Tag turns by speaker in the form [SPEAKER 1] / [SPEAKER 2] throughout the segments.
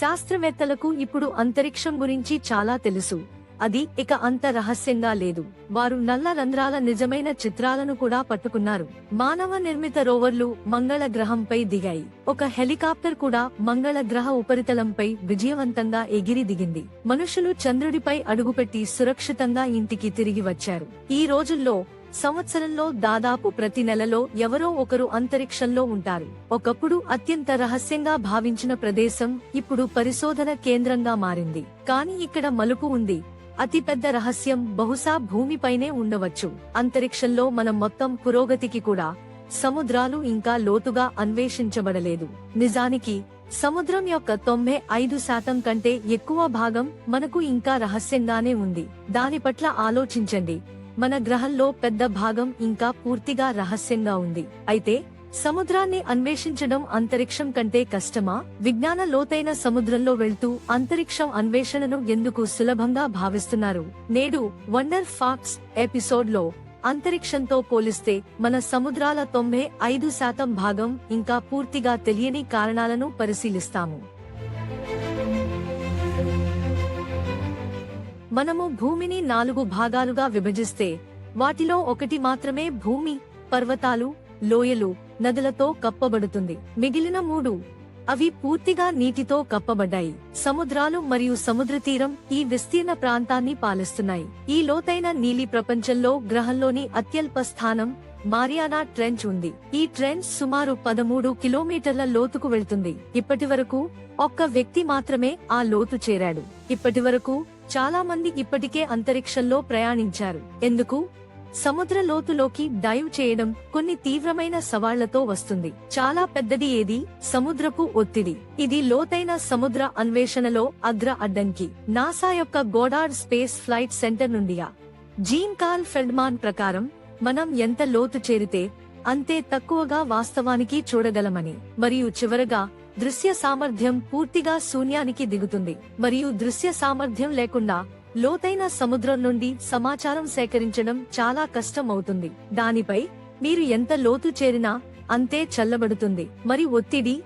[SPEAKER 1] శాస్త్రవేత్తలకు ఇప్పుడు అంతరిక్షం గురించి చాలా తెలుసు. అది ఇక అంత రహస్యంగా లేదు. వారు నల్ల రంధ్రాల నిజమైన చిత్రాలను కూడా పట్టుకున్నారు. మానవ నిర్మిత రోవర్లు మంగళ గ్రహంపై దిగాయి. ఒక హెలికాప్టర్ కూడా మంగళ గ్రహ ఉపరితలంపై విజయవంతంగా ఎగిరి దిగింది. మనుషులు చంద్రుడిపై అడుగుపెట్టి సురక్షితంగా ఇంటికి తిరిగి వచ్చారు. ఈ రోజుల్లో సంవత్సరంలో దాదాపు ప్రతి నెలలో ఎవరో ఒకరు అంతరిక్షంలో ఉంటారు. ఒకప్పుడు అత్యంత రహస్యంగా భావించిన ప్రదేశం ఇప్పుడు పరిశోధన కేంద్రంగా మారింది. కానీ ఇక్కడ మలుపు ఉంది. అతిపెద్ద రహస్యం బహుశా భూమిపైనే ఉండవచ్చు. అంతరిక్షంలో మనం మొత్తం పురోగతికి కూడా సముద్రాలు ఇంకా లోతుగా అన్వేషించబడలేదు. నిజానికి సముద్రం యొక్క తొంభై ఐదు శాతం కంటే ఎక్కువ భాగం మనకు ఇంకా రహస్యంగానే ఉంది. దాని పట్ల ఆలోచించండి. మన గ్రహంలో పెద్ద భాగం ఇంకా పూర్తిగా రహస్యంగా ఉంది. అయితే సముద్రాన్ని అన్వేషించడం అంతరిక్షం కంటే కష్టమా? విజ్ఞాన లోతైన సముద్రంలో వెళ్తూ అంతరిక్షం అన్వేషణను ఎందుకు సులభంగా భావిస్తున్నారు? నేడు వండర్ ఫాక్స్ ఎపిసోడ్లో అంతరిక్షంతో పోలిస్తే మన సముద్రాల తొంభై ఐదు శాతం భాగం ఇంకా పూర్తిగా తెలియని కారణాలను పరిశీలిస్తాము. మనము భూమిని నాలుగు భాగాలుగా విభజిస్తే వాటిలో ఒకటి మాత్రమే భూమి పర్వతాలు లోయలు నదులతో కప్పబడుతుంది. మిగిలిన మూడు అవి పూర్తిగా నీటితో కప్పబడ్డాయి. సముద్రాలు మరియు సముద్ర తీరం ఈ విస్తీర్ణ ప్రాంతాన్ని పాలిస్తున్నాయి. ఈ లోతైన నీలి ప్రపంచంలో గ్రహంలోని అత్యల్ప స్థానం మారియానా ట్రెంచ్ ఉంది. ఈ ట్రెంచ్ సుమారు పదమూడు కిలోమీటర్ల లోతుకు వెళ్తుంది. ఇప్పటి వరకు ఒక్క వ్యక్తి మాత్రమే ఆ లోతు చేరాడు. ఇప్పటి వరకు చాలా మంది ఇప్పటికే అంతరిక్షంలో ప్రయాణించారు. ఎందుకు? సముద్ర లోతులోకి డైవ్ చేయడం కొన్ని తీవ్రమైన సవాళ్ళతో వస్తుంది. చాలా పెద్దది ఏది? సముద్రపు ఒత్తిడి. ఇది లోతైన సముద్ర అన్వేషణలో అగ్ర అడ్డంకి. నాసా యొక్క గోడార్ స్పేస్ ఫ్లైట్ సెంటర్ నుండియా జీన్ కాల్ ఫెల్డ్మాన్ ప్రకారం మనం ఎంత లోతు చేరితే అంతే తక్కువగా వాస్తవానికి చూడగలమని. మరియు చివరగా దృశ్య సామర్థ్యం పూర్తిగా శూన్యానికి దిగుతుంది. మరియు దృశ్య సామర్థ్యం లేకుండా లోతైన సముద్రం నుండి సమాచారం సేకరించడం చాలా కష్టం అవుతుంది దానిపై మీరు ఎంత లోతు చేరినా అంతే చల్లబడుతుంది. మరి ఒత్తిడి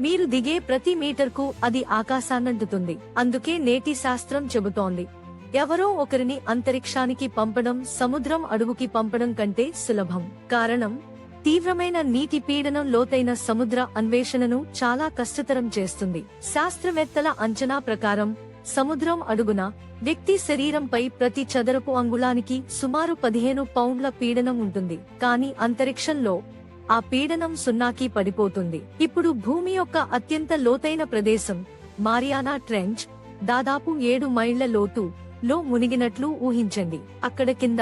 [SPEAKER 1] మీరు దిగే ప్రతి మీటర్కు అది ఆకాశాన్నంటుతుంది. అందుకే నేటి శాస్త్రం చెబుతోంది. ఎవరో ఒకరిని అంతరిక్షానికి పంపడం సముద్రం అడుగుకి పంపడం కంటే సులభం. కారణం తీవ్రమైన నీటి పీడనం లోతైన సముద్ర అన్వేషణను చాలా కష్టతరం చేస్తుంది. శాస్త్రవేత్తల అంచనా ప్రకారం సముద్రం అడుగున వ్యక్తి శరీరంపై ప్రతి చదరపు అంగుళానికి సుమారు పదిహేను పౌండ్ల పీడనం ఉంటుంది. కానీ అంతరిక్షంలో ఆ పీడనం సున్నాకి పడిపోతుంది. ఇప్పుడు భూమి యొక్క అత్యంత లోతైన ప్రదేశం మారియానా ట్రెంచ్ దాదాపు ఏడు మైళ్ళ లోతు లో మునిగినట్లు ఊహించండి. అక్కడ కింద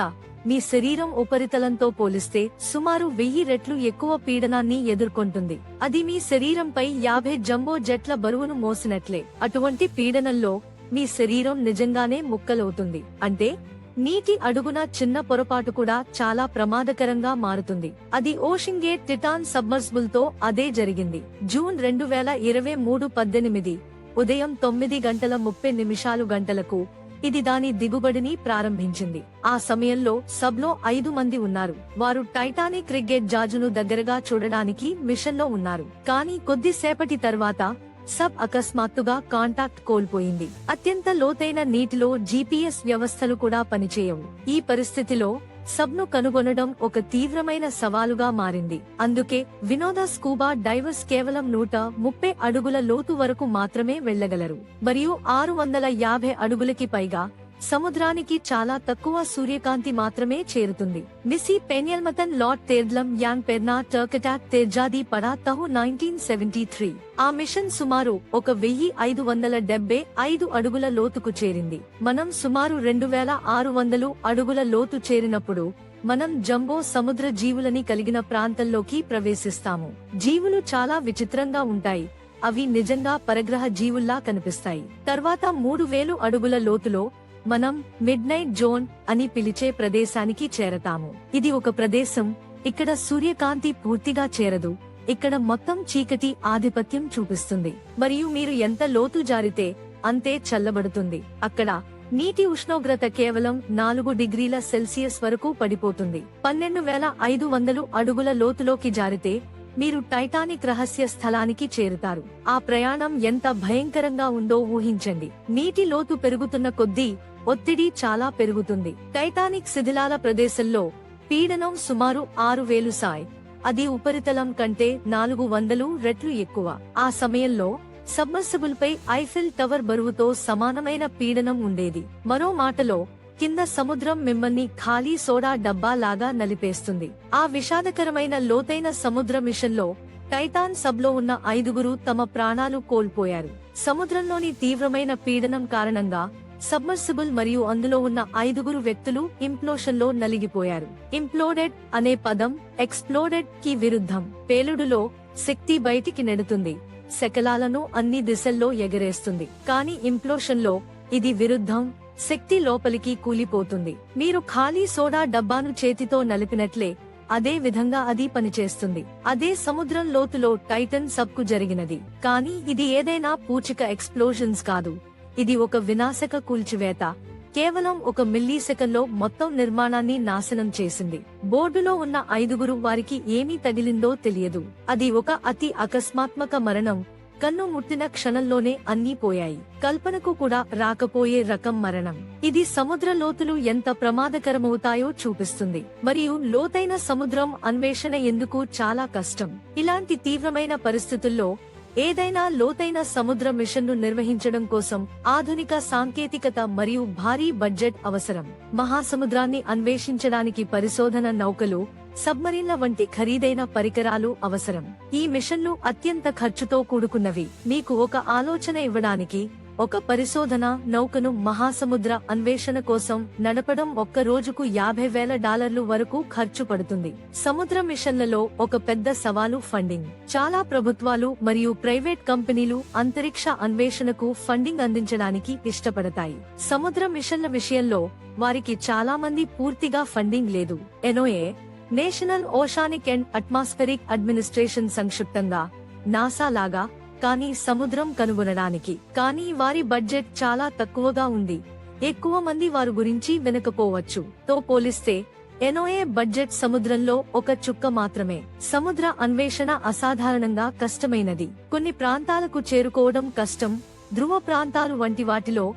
[SPEAKER 1] మీ శరీరం ఉపరితలంతో పోలిస్తే సుమారు వెయ్యి రెట్లు ఎక్కువ పీడనాన్ని ఎదుర్కొంటుంది. అది మీ శరీరంపై యాభై జంబో జెట్ల బరువును మోసినట్లే. అటువంటి పీడనంలో మీ శరీరం నిజంగానే ముక్కలవుతుంది. అంటే నీటి అడుగున చిన్న పొరపాటు కూడా చాలా ప్రమాదకరంగా మారుతుంది. అది ఓషన్ గేట్ టిటాన్ సబ్మర్సిబుల్తో అదే జరిగింది. జూన్ రెండు వేల ఇరవై మూడు పద్దెనిమిది ఉదయం తొమ్మిది గంటల ముప్పై నిమిషాలు గంటలకు ఇది దాని దిగుబడిని ప్రారంభించింది. ఆ సమయంలో సబ్లో ఐదు మంది ఉన్నారు. వారు టైటానిక్ క్రికెట్ జాజును దగ్గరగా చూడడానికి మిషన్లో ఉన్నారు. కానీ కొద్దిసేపటి తర్వాత సబ్ అకస్మాత్తుగా కాంటాక్ట్ కోల్పోయింది. అత్యంత లోతైన నీటిలో జీపీఎస్ వ్యవస్థలు కూడా పనిచేయవు. ఈ పరిస్థితిలో సబ్ను కనుగొనడం ఒక తీవ్రమైన సవాలుగా మారింది. అందుకే వినోద స్కూబా డైవర్స్ కేవలం నూట ముప్పై అడుగుల లోతు వరకు మాత్రమే వెళ్ళగలరు మరియు ఆరు వందల యాభై అడుగులకి పైగా సముద్రానికి చాలా తక్కువ సూర్యకాంతి మాత్రమే చేరుతుంది. మిసి పెన్యల్మతన్ లాట్ తేర్లం యాంగ్ పెర్నా టర్కటాక్ తేర్జాది పడా తహు నైన్టీన్ సెవెంటీ త్రీ. ఆ మిషన్ సుమారు ఒక వెయ్యి ఐదు వందల డెబ్బై ఐదు అడుగుల లోతుకు చేరింది. మనం సుమారు రెండు వేల ఆరు వందలు అడుగుల లోతు చేరినప్పుడు మనం జంబో సముద్ర జీవులని కలిగిన ప్రాంతంలోకి ప్రవేశిస్తాము. జీవులు చాలా విచిత్రంగా ఉంటాయి. అవి నిజంగా పరగ్రహ జీవుల్లా కనిపిస్తాయి. తర్వాత మూడు వేలు అడుగుల లోతులో మనం మిడ్ నైట్ జోన్ అని పిలిచే ప్రదేశానికి చేరతాము. ఇది ఒక ప్రదేశం ఇక్కడ సూర్యకాంతి పూర్తిగా చేరదు ఇక్కడ మొత్తం చీకటి ఆధిపత్యం చూపిస్తుంది మరియు మీరు ఎంత లోతు జారితే అంతే చల్లబడుతుంది. అక్కడ నీటి ఉష్ణోగ్రత కేవలం నాలుగు డిగ్రీల సెల్సియస్ వరకు పడిపోతుంది. పన్నెండు వేల ఐదు వందలు అడుగుల లోతులోకి జారితే మీరు టైటానిక్ రహస్య స్థలానికి చేరుతారు. ఆ ప్రయాణం ఎంత భయంకరంగా ఉందో ఊహించండి. నీటి లోతు పెరుగుతున్న కొద్దీ ఒత్తిడి చాలా పెరుగుతుంది. టైటానిక్ శిథిలాల ప్రదేశంలో పీడనం సుమారు ఆరు వేలు సాయ్. అది ఉపరితలం కంటే నాలుగు వందలు రెట్లు ఎక్కువ. ఆ సమయంలో సబ్మర్సిబుల్ పై ఐఫిల్ టవర్ బరువుతో సమానమైన పీడనం ఉండేది. మరో మాటలో కింద సముద్రం మిమ్మల్ని ఖాళీ సోడా డబ్బా లాగా నలిపేస్తుంది. ఆ విషాదకరమైన లోతైన సముద్ర మిషన్లో టైటాన్ సబ్లో ఉన్న ఐదుగురు తమ ప్రాణాలు కోల్పోయారు. సముద్రంలోని తీవ్రమైన పీడనం కారణంగా సబ్మర్సిబుల్ మరియు అందులో ఉన్న ఐదుగురు వ్యక్తులు ఇంప్లోషన్లో నలిగిపోయారు. ఇంప్లోడెడ్ అనే పదం ఎక్స్ప్లోడెడ్కి విరుద్ధం. పేలుడులో శక్తి బయటికి నెడుతుంది. శకలాలను అన్ని దిశల్లో ఎగరేస్తుంది. కానీ ఇంప్లోషన్లో ఇది విరుద్ధం. శక్తి లోపలికి కూలిపోతుంది. మీరు ఖాళీ సోడా డబ్బాను చేతితో నలిపినట్లే అదే విధంగా అది పనిచేస్తుంది. అదే సముద్రం లోతులో టైటన్ సబ్కు జరిగినది. కానీ ఇది ఏదైనా పూచిక ఎక్స్ప్లోజన్స్ కాదు. ఇది ఒక వినాశక కూల్చివేత. కేవలం ఒక మిల్లీ సెకండ్లో మొత్తం నిర్మాణాన్ని నాశనం చేసింది. బోర్డులో ఉన్న ఐదుగురు వారికి ఏమీ తగిలిందో తెలియదు. అది ఒక అతి అకస్మాత్మక మరణం. కన్ను ముట్టిన క్షణంలోనే అన్నీ పోయాయి. కల్పనకు కూడా రాకపోయే రకం మరణం. ఇది సముద్ర లోతులు ఎంత ప్రమాదకరమవుతాయో చూపిస్తుంది. మరియు లోతైన సముద్రం అన్వేషణ ఎందుకు చాలా కష్టం. ఇలాంటి తీవ్రమైన పరిస్థితుల్లో ఏదైనా లోతైన సముద్ర మిషన్ను నిర్వహించడం కోసం ఆధునిక సాంకేతికత మరియు భారీ బడ్జెట్ అవసరం. మహాసముద్రాన్ని అన్వేషించడానికి పరిశోధన నౌకలు సబ్మరీన్ల వంటి ఖరీదైన పరికరాలు అవసరం. ఈ మిషన్లు అత్యంత ఖర్చుతో కూడుకున్నవి. మీకు ఒక ఆలోచన ఇవ్వడానికి ఒక పరిశోధన నౌకను మహాసముద్ర అన్వేషణ కోసం నడపడం ఒక్క రోజుకు యాభై వేల డాలర్లు వరకు ఖర్చు పడుతుంది. సముద్ర మిషన్లలో ఒక పెద్ద సవాలు ఫండింగ్. చాలా ప్రభుత్వాలు మరియు ప్రైవేట్ కంపెనీలు అంతరిక్ష అన్వేషణకు ఫండింగ్ అందించడానికి ఇష్టపడతాయి. సముద్ర మిషన్ల విషయంలో వారికి చాలా మంది పూర్తిగా ఫండింగ్ లేదు. NOAA national oceanic and atmospheric administration సంక్షిప్తంగా నాసా లాగా కానీ సముద్రం కనుగొనడానికి. కానీ వారి బడ్జెట్ చాలా తక్కువగా ఉంది. ఎక్కువ మంది వారు గురించి వినకపోవచ్చు. తో పోలిస్తే ఎనోఏ బడ్జెట్ సముద్రంలో ఒక చుక్క మాత్రమే. సముద్ర అన్వేషణ అసాధారణంగా కష్టమైనది. కొన్ని ప్రాంతాలకు చేరుకోవడం కష్టం. ధ్రువ ప్రాంతాలు వంటి వాటిలో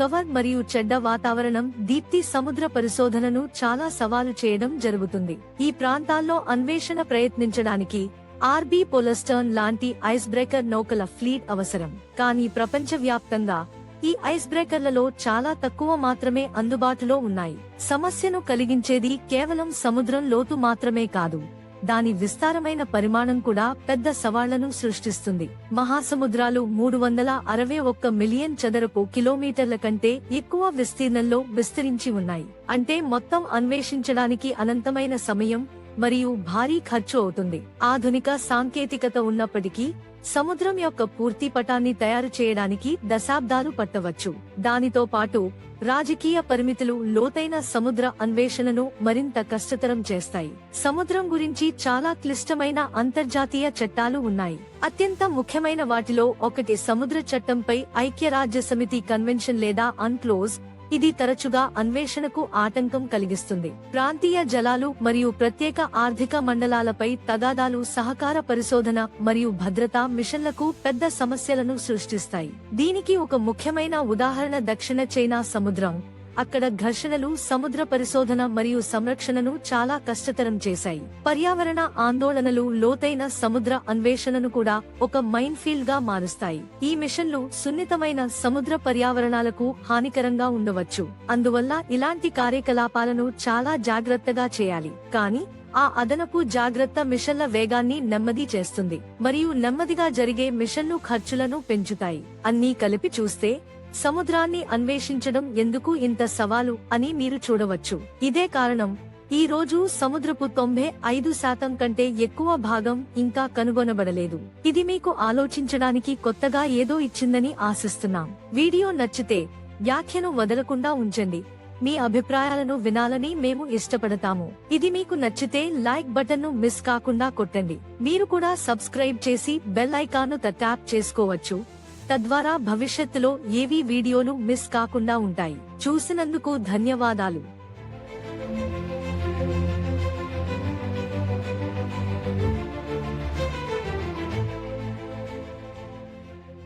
[SPEAKER 1] కవర్ మరియు చెడ్డ వాతావరణం దీప్తి సముద్ర పరిశోధనను చాలా సవాలు చేయడం జరుగుతుంది. ఈ ప్రాంతాల్లో అన్వేషణ ప్రయత్నించడానికి ఆర్బీ పొలస్టర్న్ లాంటి ఐస్ బ్రేకర్ నౌకల ఫ్లీట్ అవసరం. కానీ ప్రపంచవ్యాప్తంగా ఈ ఐస్ బ్రేకర్లలో చాలా తక్కువ మాత్రమే అందుబాటులో ఉన్నాయి. సమస్యను కలిగించేది కేవలం సముద్రం లోతు మాత్రమే కాదు. దాని విస్తారమైన పరిమాణం కూడా పెద్ద సవాళ్ళను సృష్టిస్తుంది. మహాసముద్రాలు మూడు వందల అరవై ఒక్క మిలియన్ చదరపు కిలోమీటర్ల కంటే ఎక్కువ విస్తీర్ణంలో విస్తరించి ఉన్నాయి. అంటే మొత్తం అన్వేషించడానికి అనంతమైన సమయం మరియు భారీ ఖర్చు అవుతుంది. ఆధునిక సాంకేతికత ఉన్నప్పటికీ సముద్రం యొక్క పూర్తి పటాన్ని తయారు చేయడానికి దశాబ్దాలు పట్టవచ్చు. దానితో పాటు రాజకీయ పరిమితులు లోతైన సముద్ర అన్వేషణను మరింత కష్టతరం చేస్తాయి. సముద్రం గురించి చాలా క్లిష్టమైన అంతర్జాతీయ చట్టాలు ఉన్నాయి. అత్యంత ముఖ్యమైన వాటిలో ఒకటి సముద్ర చట్టంపై ఐక్యరాజ్య సమితి కన్వెన్షన్ లేదా అన్క్లోజ్ ఇది తరచుగా అన్వేషణకు ఆటంకం కలిగిస్తుంది. ప్రాంతీయ జలాలు మరియు ప్రత్యేక ఆర్థిక మండలాలపై తగాదాలు సహకార పరిశోధన మరియు భద్రతా మిషన్లకు పెద్ద సమస్యలను సృష్టిస్తాయి. దీనికి ఒక ముఖ్యమైన ఉదాహరణ దక్షిణ చైనా సముద్రం. అక్కడ ఘర్షణలు సముద్ర పరిశోధన మరియు సంరక్షణను చాలా కష్టతరం చేశాయి. పర్యావరణ ఆందోళనలు లోతైన సముద్ర అన్వేషణను కూడా ఒక మైన్ ఫీల్డ్గా మారుస్తాయి. ఈ మిషన్లు సున్నితమైన సముద్ర పర్యావరణాలకు హానికరంగా ఉండవచ్చు. అందువల్ల ఇలాంటి కార్యకలాపాలను చాలా జాగ్రత్తగా చేయాలి. కానీ ఆ అదనపు జాగ్రత్త మిషన్ల వేగాన్ని నెమ్మది చేస్తుంది. మరియు నెమ్మదిగా జరిగే మిషన్లు ఖర్చులను పెంచుతాయి. అన్నీ కలిపి చూస్తే సముద్రాన్ని అన్వేషించడం ఎందుకు ఇంత సవాలు అని మీరు చూడవచ్చు. ఇదే కారణం. ఈ రోజు సముద్రపు తొంభై ఐదు శాతం కంటే ఎక్కువ భాగం ఇంకా కనుగొనబడలేదు. ఇది మీకు ఆలోచించడానికి కొత్తగా ఏదో ఇచ్చిందని ఆశిస్తున్నాం. వీడియో నచ్చితే వ్యాఖ్యను వదలకుండా ఉంచండి. మీ అభిప్రాయాలను వినాలని మేము ఇష్టపడతాము. ఇది మీకు నచ్చితే లైక్ బటన్ను మిస్ కాకుండా కొట్టండి. మీరు కూడా సబ్స్క్రైబ్ చేసి బెల్ ఐకాన్ ట్యాప్ చేసుకోవచ్చు. తద్వారా భవిష్యత్తులో ఏవీ వీడియోలు మిస్ కాకుండా ఉంటాయి. చూసినందుకు ధన్యవాదాలు.